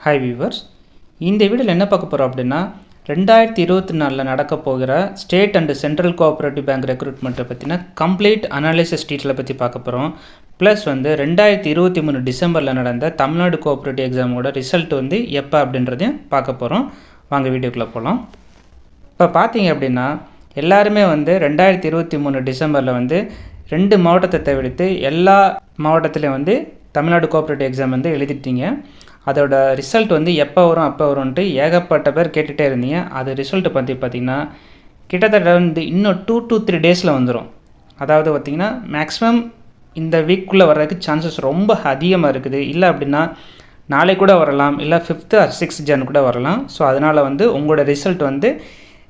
Hi viewers இந்த வீடியோவில் என்ன பார்க்க போகிறோம் அப்படின்னா ரெண்டாயிரத்தி இருபத்தி நாலில் நடக்க போகிற state and central cooperative bank ரெக்ரூட்மெண்ட்டை பற்றின கம்ப்ளீட் அனாலிசிஸ் டீட்டெயிலை பற்றி பார்க்க போகிறோம் ப்ளஸ் வந்து ரெண்டாயிரத்தி இருபத்தி மூணு டிசம்பரில் நடந்த தமிழ்நாடு கோஆப்ரேட்டிவ் எக்ஸாமோட ரிசல்ட் வந்து எப்போ அப்படின்றதையும் பார்க்க போகிறோம் வாங்க வீடியோக்குள்ளே போகலாம் இப்போ பார்த்தீங்க அப்படின்னா எல்லாருமே வந்து ரெண்டாயிரத்தி இருபத்தி மூணு டிசம்பரில் வந்து ரெண்டு மாவட்டத்தை தவிர்த்து எல்லா மாவட்டத்துலேயும் வந்து தமிழ்நாடு கோஆப்ரேட்டிவ் எக்ஸாம் வந்து எழுதிட்டீங்க. அதோட ரிசல்ட் வந்து எப்போ வரும் அப்போ வரும்ன்ட்டு ஏகப்பட்ட பேர் கேட்டுகிட்டே இருந்தீங்க. அது ரிசல்ட்டு பற்றி பார்த்தீங்கன்னா கிட்டத்தட்ட வந்து இன்னும் டூ டூ த்ரீ டேஸில் வந்துடும் அதாவது பார்த்திங்கன்னா மேக்ஸிமம் இந்த வீக்குள்ளே வர்றதுக்கு சான்சஸ் ரொம்ப அதிகமாக இருக்குது. இல்லை அப்படின்னா நாளை கூட வரலாம். இல்லை ஃபிஃப்த்து ஆர் சிக்ஸ்த் ஜன் கூட வரலாம். ஸோ அதனால் வந்து உங்களோட ரிசல்ட் வந்து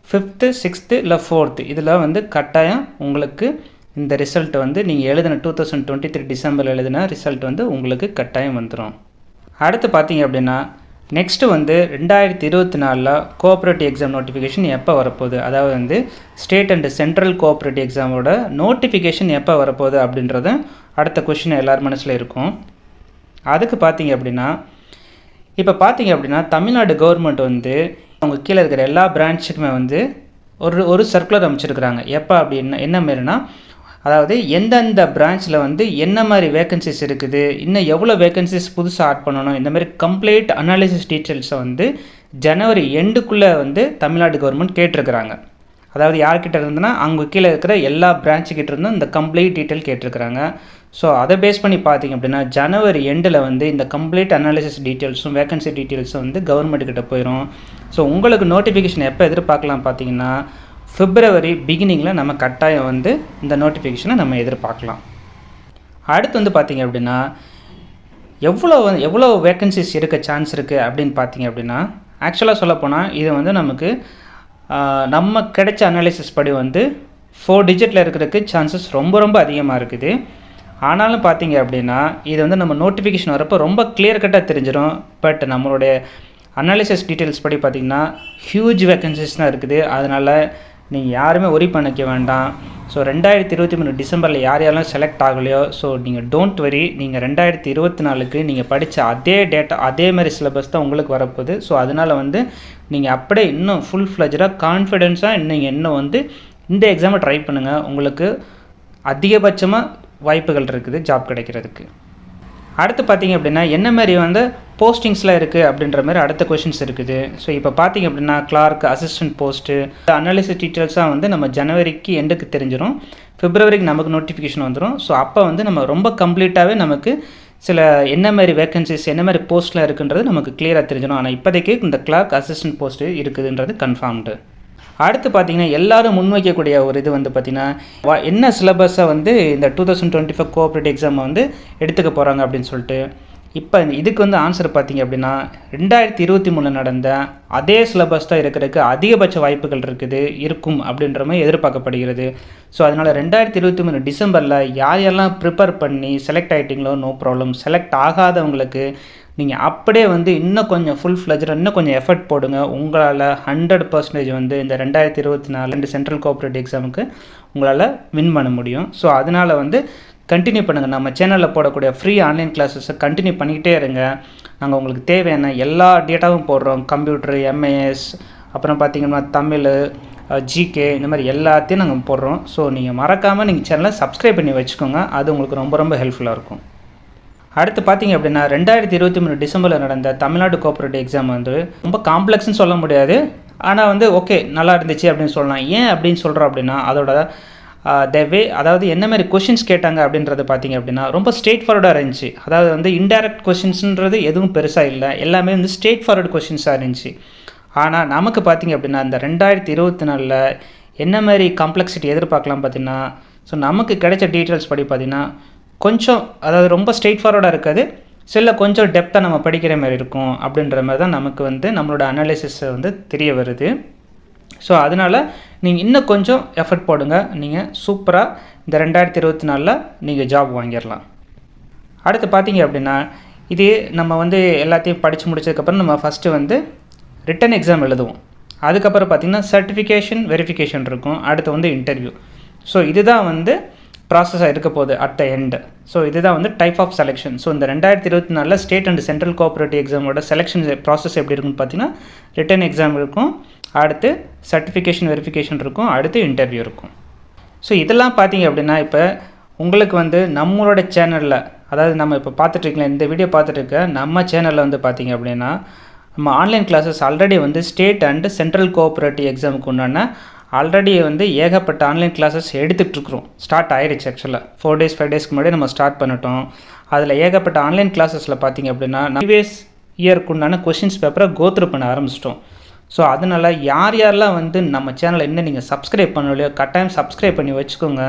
ஃபிஃப்த்து சிக்ஸ்த்து இல்லை ஃபோர்த்து இதில் வந்து கட்டாயம் உங்களுக்கு இந்த ரிசல்ட் வந்து நீங்கள் எழுதின two thousand twenty three December எழுதின ரிசல்ட் வந்து உங்களுக்கு கட்டாயம் வந்துடும் அடுத்து பார்த்தீங்க அப்படின்னா நெக்ஸ்ட்டு வந்து ரெண்டாயிரத்தி இருபத்தி நாலில் கோஆப்ரேட்டிவ் எக்ஸாம் நோட்டிஃபிகேஷன் எப்போ வரப்போகுது? அதாவது வந்து ஸ்டேட் அண்ட் சென்ட்ரல் கோஆப்ரேட்டிவ் எக்ஸாமோட நோட்டிஃபிகேஷன் எப்போ வரப்போகுது அப்படின்றது அடுத்த கொஷின் எல்லார் மனசில் இருக்கும். அதுக்கு பார்த்தீங்க அப்படின்னா இப்போ பார்த்தீங்க அப்படின்னா தமிழ்நாடு கவர்மெண்ட் வந்து அவங்க கீழே இருக்கிற எல்லா பிரான்ச்சுக்குமே வந்து ஒரு ஒரு சர்க்குலர் அமைச்சிருக்கிறாங்க. எப்போ அப்படின்னா என்ன மாரினா அதாவது எந்தெந்த பிரான்ச்சில் வந்து என்ன மாதிரி வேகன்சிஸ் இருக்குது இன்னும் எவ்வளோ வேகன்சிஸ் புதுசாக ஆட் பண்ணணும் இந்த மாதிரி கம்ப்ளீட் அனாலிசிஸ் டீட்டெயில்ஸை வந்து ஜனவரி எண்டுக்குள்ளே வந்து தமிழ்நாடு கவர்மெண்ட் கேட்டிருக்கிறாங்க. அதாவது யார்கிட்ட இருந்துன்னா அவங்க கீழே இருக்கிற எல்லா பிரான்ச்சுக்கிட்ட இருந்தும் இந்த கம்ப்ளீட் டீட்டெயில் கேட்டிருக்கிறாங்க. ஸோ அதை பேஸ் பண்ணி பார்த்தீங்க அப்படின்னா ஜனவரி எண்டில் வந்து இந்த கம்ப்ளீட் அனாலிசிஸ் டீட்டெயில்ஸும் வேகன்சி டீட்டெயில்ஸும் வந்து கவர்மெண்ட் கிட்ட போயிடும் ஸோ உங்களுக்கு நோட்டிஃபிகேஷன் எப்போ எதிர்பார்க்கலாம் பார்த்தீங்கன்னா பிப்ரவரி பிகினிங்கில் நம்ம கட்டாயம் வந்து இந்த நோட்டிஃபிகேஷனை நம்ம எதிர்பார்க்கலாம். அடுத்து வந்து பார்த்திங்க அப்படின்னா எவ்வளோ வந்து எவ்வளோ வேக்கன்சிஸ் இருக்க சான்ஸ் இருக்குது அப்படின்னு பார்த்தீங்க அப்படின்னா ஆக்சுவலாக சொல்லப்போனால் இது வந்து நமக்கு நம்ம கிடைச்ச அனாலிசிஸ் படி வந்து ஃபோர் டிஜிட்டில் இருக்கிறதுக்கு சான்சஸ் ரொம்ப ரொம்ப அதிகமாக இருக்குது. ஆனாலும் பார்த்தீங்க அப்படின்னா இது வந்து நம்ம நோட்டிஃபிகேஷன் வரப்போ ரொம்ப கிளியர் கட்டாக தெரிஞ்சிடும் பட் நம்மளுடைய அனாலிசிஸ் டீட்டெயில்ஸ் படி பார்த்திங்கன்னா ஹியூஜ் வேக்கன்சிஸ் தான் இருக்குது. அதனால் நீங்கள் யாருமே ஒரி பண்ணிக்க வேண்டாம். ஸோ ரெண்டாயிரத்தி இருபத்தி மூணு டிசம்பரில் யார் யாரெல்லாம் செலக்ட் ஆகலையோ ஸோ நீங்கள் டோன்ட் வரி நீங்கள் ரெண்டாயிரத்தி இருபத்தி நாலுக்கு நீங்கள் படித்த அதே டேட்டா அதே மாதிரி சிலபஸ் தான் உங்களுக்கு வரப்போகுது. ஸோ அதனால் வந்து நீங்கள் அப்படியே இன்னும் ஃபுல் ஃப்ளஜராக கான்ஃபிடென்ஸாக நீங்கள் இன்னும் வந்து இந்த எக்ஸாமை ட்ரை பண்ணுங்கள் உங்களுக்கு அதிகபட்சமாக வாய்ப்புகள் இருக்குது ஜாப் கிடைக்கிறதுக்கு. அடுத்து பார்த்தீங்க அப்படின்னா என்ன மாதிரி வந்து போஸ்டிங்ஸ்லாம் இருக்குது அப்படின்ற மாதிரி அடுத்த கொஷின்ஸ் இருக்குது. ஸோ இப்போ பார்த்தீங்க அப்படின்னா கிளார்க் அசிஸ்டன்ட் போஸ்ட்டு அனாலிசிஸ் டீட்டெயில்ஸாக வந்து நம்ம ஜனவரிக்கு எண்டுக்கு தெரிஞ்சிடும் பிப்ரவரிக்கு நமக்கு நோட்டிஃபிகேஷன் வந்துடும் ஸோ அப்போ வந்து நம்ம ரொம்ப கம்ப்ளீட்டாகவே நமக்கு சில என்ன மாதிரி வேகன்சிஸ் என்ன மாதிரி போஸ்ட்லாம் இருக்குன்றது நமக்கு கிளியராக தெரிஞ்சிடும் ஆனால் இப்போதைக்கு இந்த கிளார்க் அசிஸ்டன்ட் போஸ்ட்டு இருக்குதுன்றது கன்ஃபார்ம்டு அடுத்து பார்த்தீங்கன்னா எல்லாரும் முன்வைக்கக்கூடிய ஒரு இது வந்து பார்த்திங்கன்னா என்ன சிலபஸை வந்து இந்த two thousand twenty five cooperative எக்ஸாமை வந்து எடுத்துக்க போகிறாங்க அப்படின்னு சொல்லிட்டு இப்போ இதுக்கு வந்து ஆன்சர் பார்த்தீங்க அப்படின்னா ரெண்டாயிரத்தி இருபத்தி மூணில் நடந்த அதே சிலபஸ் தான் இருக்கிறதுக்கு அதிகபட்ச வாய்ப்புகள் இருக்குது இருக்கும் அப்படின்ற மாதிரி எதிர்பார்க்கப்படுகிறது. ஸோ அதனால் ரெண்டாயிரத்தி இருபத்தி மூணு டிசம்பரில் யார் யாரெல்லாம் ப்ரிப்பேர் பண்ணி செலக்ட் ஆகிட்டிங்களோ நோ ப்ராப்ளம் செலக்ட் ஆகாதவங்களுக்கு நீங்கள் அப்படியே வந்து இன்னும் கொஞ்சம் ஃபுல் ஃப்ளஜர் இன்னும் கொஞ்சம் எஃபர்ட் போடுங்க. உங்களால் ஹண்ட்ரட் பர்சன்டேஜ் வந்து இந்த ரெண்டாயிரத்தி இருபத்தி நாலு ரெண்டு சென்ட்ரல் கோஆப்ரேட்டிவ் எக்ஸாமுக்கு உங்களால் வின் பண்ண முடியும். ஸோ அதனால் வந்து கண்டினியூ பண்ணுங்கள் நம்ம சேனலில் போடக்கூடிய ஃப்ரீ ஆன்லைன் கிளாஸஸை கண்டினியூ பண்ணிக்கிட்டே இருங்க. நாங்கள் உங்களுக்கு தேவையான எல்லா டேட்டாவும் போடுறோம். கம்ப்யூட்டர் எம்ஏஎஸ் அப்புறம் பார்த்தீங்கன்னா தமிழ் ஜிகே இந்த மாதிரி எல்லாத்தையும் நாங்கள் போடுறோம். ஸோ நீங்கள் மறக்காமல் நீங்கள் சேனலை சப்ஸ்கிரைப் பண்ணி வச்சுக்கோங்க. அது உங்களுக்கு ரொம்ப ரொம்ப ஹெல்ப்ஃபுல்லாக இருக்கும். அடுத்து பார்த்தீங்க அப்படின்னா ரெண்டாயிரத்தி இருபத்தி மூணு டிசம்பரில் நடந்த தமிழ்நாடு கோஆப்ரேட்டிவ் எக்ஸாம் வந்து ரொம்ப காம்ப்ளெக்ஸ்னு சொல்ல முடியாது. ஆனால் வந்து ஓகே நல்லா இருந்துச்சு அப்படின்னு சொல்லலாம். ஏன் அப்படின்னு சொல்கிறோம் அப்படின்னா அதோட த வே அதாவது என்ன மாதிரி கொஷின்ஸ் கேட்டாங்க அப்படின்றது பார்த்தீங்க அப்படின்னா ரொம்ப ஸ்ட்ரெயிட் ஃபார்வர்டாக இருந்துச்சு. அதாவது வந்து இன்டைரக்ட் கொஷின்ஸ்ன்றது எதுவும் பெருசாக இல்லை. எல்லாமே வந்து ஸ்ட்ரெயிட் ஃபார்வர்டு கொஷின்ஸாக இருந்துச்சு. ஆனால் நமக்கு பார்த்தீங்க அப்படின்னா இந்த ரெண்டாயிரத்தி இருபத்தி நாலில் என்ன மாதிரி காம்ப்ளெக்சிட்டி எதிர்பார்க்கலாம் பார்த்தீங்கன்னா ஸோ நமக்கு கிடைச்ச டீட்டெயில்ஸ் படி பார்த்தீங்கன்னா கொஞ்சம் அதாவது ரொம்ப ஸ்ட்ரெயிட் ஃபார்வர்டாக இருக்காது. சில கொஞ்சம் டெப்த்தாக நம்ம படிக்கிற மாதிரி இருக்கும் அப்படின்ற மாதிரி தான் நமக்கு வந்து நம்மளோட அனாலிசிஸை வந்து தெரிய வருது. ஸோ அதனால் நீங்கள் இன்னும் கொஞ்சம் எஃபர்ட் போடுங்க. நீங்கள் சூப்பராக இந்த ரெண்டாயிரத்தி இருபத்தி நாலில் நீங்கள் ஜாப் வாங்கிடலாம். அடுத்து பார்த்தீங்க அப்படின்னா இது நம்ம வந்து எல்லாத்தையும் படித்து முடிச்சதுக்கப்புறம் நம்ம ஃபஸ்ட்டு வந்து ரிட்டன் எக்ஸாம் எழுதுவோம். அதுக்கப்புறம் பார்த்திங்கன்னா சர்டிஃபிகேஷன் வெரிஃபிகேஷன் இருக்கும். அடுத்து வந்து இன்டர்வியூ ஸோ இதுதான் வந்து ப்ராசஸாக இருக்க போகுது அட் த எண்டு ஸோ இதுதான் வந்து டைப் ஆஃப் செலெக்ஷன் ஸோ இந்த ரெண்டாயிரத்தி இருபத்தி நாலில் ஸ்டேட் அண்ட் சென்ட்ரல் கோஆப்ரேட்டிவ் எக்ஸாமோட செலெக்ஷன் ப்ராசஸ் எப்படி இருக்குன்னு பார்த்தீங்கன்னா ரிட்டன் எக்ஸாம் இருக்கும் அடுத்து சர்டிஃபிகேஷன் வெரிஃபிகேஷன் இருக்கும் அடுத்து இன்டர்வியூ இருக்கும். ஸோ இதெல்லாம் பார்த்தீங்க அப்படின்னா இப்போ உங்களுக்கு வந்து நம்மளோட சேனலில் அதாவது நம்ம இப்போ பார்த்துட்ருக்கலாம் இந்த வீடியோ பார்த்துட்ருக்க நம்ம சேனலில் வந்து பார்த்தீங்க அப்படின்னா நம்ம ஆன்லைன் கிளாஸஸ் ஆல்ரெடி வந்து ஸ்டேட் அண்ட் சென்ட்ரல் கோஆப்ரேட்டிவ் எக்ஸாமுக்கு உண்டான ஆல்ரெடி வந்து ஏகப்பட்ட ஆன்லைன் கிளாஸஸ் எடுத்துகிட்ருக்குறோம் ஸ்டார்ட் ஆயிடுச்சு ஆக்சுவலாக ஃபோர் டேஸ் ஃபைவ் டேஸ்க்கு முன்னாடி நம்ம ஸ்டார்ட் பண்ணிட்டோம். அதில் ஏகப்பட்ட ஆன்லைன் கிளாஸஸில் பார்த்தீங்க அப்படின்னா ப்ரீவியஸ் இயர்க்குண்டான கொஷின்ஸ் பேப்பரை கோத்ரூ பண்ண ஆரம்பிச்சிட்டோம். ஸோ அதனால் யார் யாரெல்லாம் வந்து நம்ம சேனலை இன்னும் நீங்கள் சப்ஸ்கிரைப் பண்ணலையோ கட்டாயம் சப்ஸ்கிரைப் பண்ணி வச்சுக்கோங்க.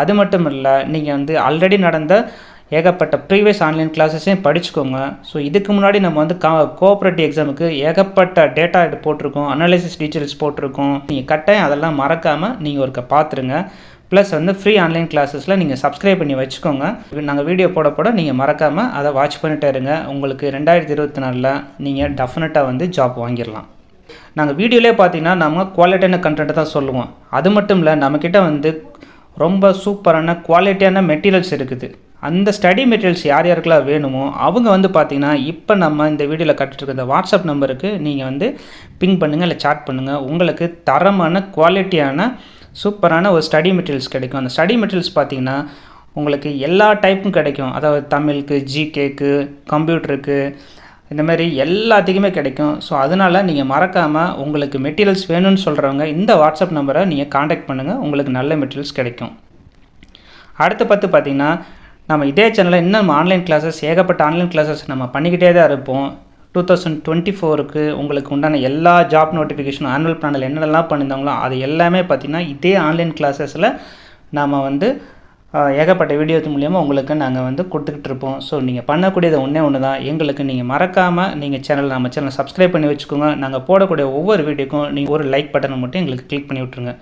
அது மட்டும் இல்லை நீங்கள் வந்து ஆல்ரெடி நடந்த ஏகப்பட்ட ப்ரீவியஸ் ஆன்லைன் கிளாஸஸையும் படிச்சுக்கோங்க. ஸோ இதுக்கு முன்னாடி நம்ம வந்து கா கோஆப்ரேட்டிவ் எக்ஸாமுக்கு ஏகப்பட்ட டேட்டா போட்டிருக்கோம். அனாலிசிஸ் டீச்சர்ஸ் போட்டிருக்கோம். நீங்கள் கட்டாயம் அதெல்லாம் மறக்காமல் நீங்கள் ஒருக்க பார்த்துருங்க ப்ளஸ் வந்து ஃப்ரீ ஆன்லைன் கிளாஸஸில் நீங்கள் சப்ஸ்கிரைப் பண்ணி வச்சுக்கோங்க. நாங்கள் வீடியோ போட போட நீங்கள் மறக்காமல் அதை வாட்ச் பண்ணிட்டே இருங்க. உங்களுக்கு ரெண்டாயிரத்தி இருபத்தி நாலில் நீங்கள் டெஃபினட்டாக வந்து ஜாப் வாங்கிடலாம். நாங்கள் வீடியோலேயே பார்த்தீங்கன்னா நம்ம குவாலிட்டியான கண்டென்ட் தான் சொல்லுவோம். அது மட்டும் இல்லை நம்மக்கிட்ட வந்து ரொம்ப சூப்பரான குவாலிட்டியான மெட்டீரியல்ஸ் இருக்குது. அந்த ஸ்டடி மெட்டீரியல்ஸ் யார் யாருக்கெல்லாம் வேணுமோ அவங்க வந்து பார்த்திங்கன்னா இப்போ நம்ம இந்த வீடியோவில் கட்டுருக்க இந்த வாட்ஸ்அப் நம்பருக்கு நீங்கள் வந்து பிங் பண்ணுங்கள் இல்லை சாட் பண்ணுங்கள் உங்களுக்கு தரமான குவாலிட்டியான சூப்பரான ஒரு ஸ்டடி மெட்டீரியல்ஸ் கிடைக்கும். அந்த ஸ்டடி மெட்டீரியல்ஸ் பார்த்திங்கன்னா உங்களுக்கு எல்லா டைப்பும் கிடைக்கும். அதாவது தமிழுக்கு ஜிகேக்கு கம்ப்யூட்டருக்கு இந்த மாதிரி எல்லாத்துக்குமே கிடைக்கும். ஸோ அதனால் நீங்கள் மறக்காமல் உங்களுக்கு மெட்டீரியல்ஸ் வேணும்னு சொல்கிறவங்க இந்த வாட்ஸ்அப் நம்பரை நீங்கள் காண்டாக்ட் பண்ணுங்கள் உங்களுக்கு நல்ல மெட்டீரியல்ஸ் கிடைக்கும். அடுத்து பார்த்து பார்த்திங்கன்னா நம்ம இதே சேனலில் இன்னும் ஆன்லைன் கிளாஸஸ் ஏகப்பட்ட ஆன்லைன் கிளாஸஸ் நம்ம பண்ணிக்கிட்டே தான் இருப்போம். டூ தௌசண்ட் டுவெண்ட்டி ஃபோருக்கு உங்களுக்கு உண்டான எல்லா ஜாப் நோட்டிஃபிகேஷன் ஆனுவல் பிளானில் என்னென்னலாம் பண்ணியிருந்தாங்களோ அது எல்லாமே பார்த்திங்கன்னா இதே ஆன்லைன் கிளாஸஸில் நாம் வந்து ஏகப்பட்ட வீடியோஸ் மூலியமாக உங்களுக்கு நாங்கள் வந்து கொடுத்துக்கிட்டு இருப்போம். ஸோ நீங்கள் பண்ணக்கூடியது ஒன்றே ஒன்று தான் எங்களுக்கு நீங்கள் மறக்காமல் நீங்கள் சேனல் நம்ம சேனலை சப்ஸ்கிரைப் பண்ணி வச்சுக்கோங்க. நாங்கள் போடக்கூடிய ஒவ்வொரு வீடியோக்கும் நீங்கள் ஒரு லைக் பட்டனை மட்டும் எங்களுக்கு கிளிக் பண்ணி விட்ருங்க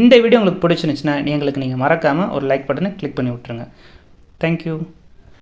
இந்த வீடியோ உங்களுக்கு பிடிச்சிருந்துச்சுன்னா எங்களுக்கு நீங்கள் மறக்காமல் ஒரு லைக் பட்டனை கிளிக் பண்ணி விட்ருங்க Thank you.